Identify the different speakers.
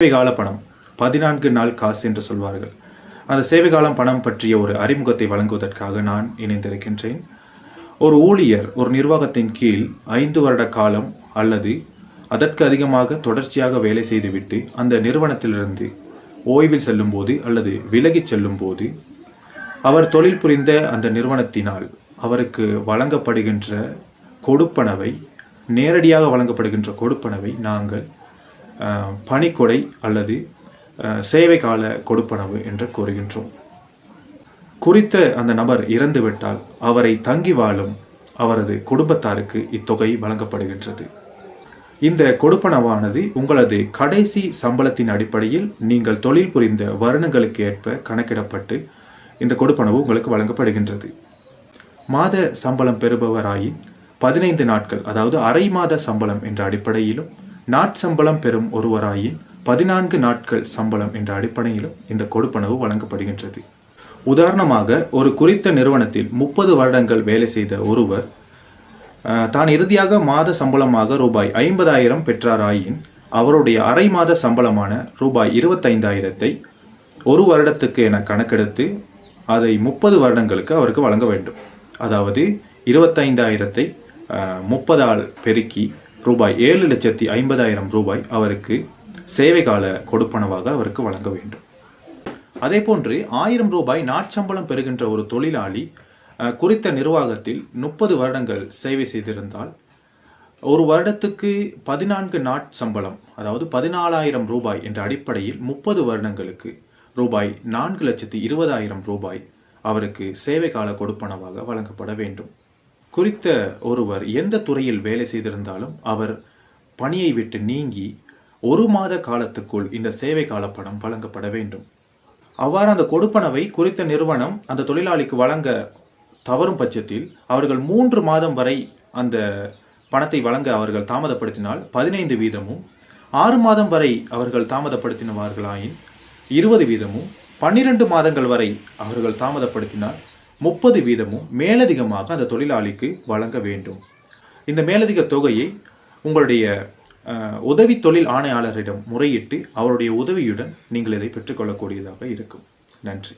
Speaker 1: சேவை கால பணம் பதினான்கு நாள் காசு என்று சொல்வார்கள். அந்த சேவை காலம் பணம் பற்றிய ஒரு அறிமுகத்தை வழங்குவதற்காக நான் இணைந்திருக்கின்றேன். ஒரு ஊழியர் ஒரு நிர்வாகத்தின் கீழ் ஐந்து வருட காலம் அல்லது அதற்கு அதிகமாக தொடர்ச்சியாக வேலை செய்துவிட்டு அந்த நிறுவனத்திலிருந்து ஓய்வில் செல்லும்போது அல்லது விலகிச் செல்லும்போது அவர் தொழில் புரிந்த அந்த நிறுவனத்தினால் அவருக்கு வழங்கப்படுகின்ற கொடுப்பனவை நேரடியாக வழங்கப்படுகின்ற கொடுப்பனவை நாங்கள் பணிக்கொடை அல்லது சேவை கால கொடுப்பனவு என்று கூறுகின்றோம். குறித்த அந்த நபர் இறந்துவிட்டால் அவரை தங்கி வாழும் அவரது குடும்பத்தாருக்கு இத்தொகை வழங்கப்படுகின்றது. இந்த கொடுப்பனவானது உங்களது கடைசி சம்பளத்தின் அடிப்படையில் நீங்கள் தொழில் புரிந்த வருடங்களுக்கு ஏற்ப கணக்கிடப்பட்டு இந்த கொடுப்பனவு உங்களுக்கு வழங்கப்படுகின்றது. மாத சம்பளம் பெறுபவராயின் பதினைந்து நாட்கள் அதாவது அரை மாத சம்பளம் என்ற அடிப்படையிலும் நாட்சம்பளம் பெறும் ஒருவராயின் பதினான்கு நாட்கள் சம்பளம் என்ற அடிப்படையிலும் இந்த கொடுப்பனவு வழங்கப்படுகின்றது. உதாரணமாக ஒரு குறித்த நிறுவனத்தில் முப்பது வருடங்கள் வேலை செய்த ஒருவர் தான் இறுதியாக மாத சம்பளமாக ரூபாய் ஐம்பதாயிரம் பெற்றாராயின் அவருடைய அரை மாத சம்பளமான ரூபாய் இருபத்தைந்தாயிரத்தை ஒரு வருடத்துக்கு என கணக்கெடுத்து அதை முப்பது வருடங்களுக்கு அவருக்கு வழங்க வேண்டும். அதாவது இருபத்தைந்தாயிரத்தை முப்பதால் பெருக்கி ரூபாய் ஏழு லட்சத்தி ஐம்பதாயிரம் ரூபாய் அவருக்கு சேவை கால கொடுப்பனவாக அவருக்கு வழங்க வேண்டும். அதே போன்று ஆயிரம் ரூபாய் நாட்சம்பளம் பெறுகின்ற ஒரு தொழிலாளி குறித்த நிர்வாகத்தில் முப்பது வருடங்கள் சேவை செய்திருந்தால் ஒரு வருடத்துக்கு பதினான்கு நாட் சம்பளம் அதாவது பதினாலாயிரம் ரூபாய் என்ற அடிப்படையில் முப்பது வருடங்களுக்கு ரூபாய் நான்கு லட்சத்தி இருபதாயிரம் ரூபாய் அவருக்கு சேவை கால கொடுப்பனவாக வழங்கப்பட வேண்டும். குறித்த ஒருவர் எந்த துறையில் வேலை செய்திருந்தாலும் அவர் பணியை விட்டு நீங்கி ஒரு மாத காலத்துக்குள் இந்த சேவை கால பணம் வழங்கப்பட வேண்டும். அவ்வாறு அந்த கொடுப்பனவை குறித்த நிறுவனம் அந்த தொழிலாளிக்கு வழங்க தவறும் பட்சத்தில் அவர்கள் மூன்று மாதம் வரை அந்த பணத்தை வழங்க அவர்கள் தாமதப்படுத்தினால் பதினைந்து வீதமும் ஆறு மாதம் வரை அவர்கள் தாமதப்படுத்தினவார்களாயின் இருபது வீதமும் பன்னிரண்டு மாதங்கள் வரை அவர்கள் தாமதப்படுத்தினால் முப்பது வீதமும் மேலதிகமாக அந்த தொழிலாளிக்கு வழங்க வேண்டும். இந்த மேலதிக தொகையை உங்களுடைய உதவி தொழில் ஆணையாளரிடம் முறையிட்டு அவருடைய உதவியுடன் நீங்கள் இதை பெற்றுக்கொள்ளக்கூடியதாக இருக்கும். நன்றி.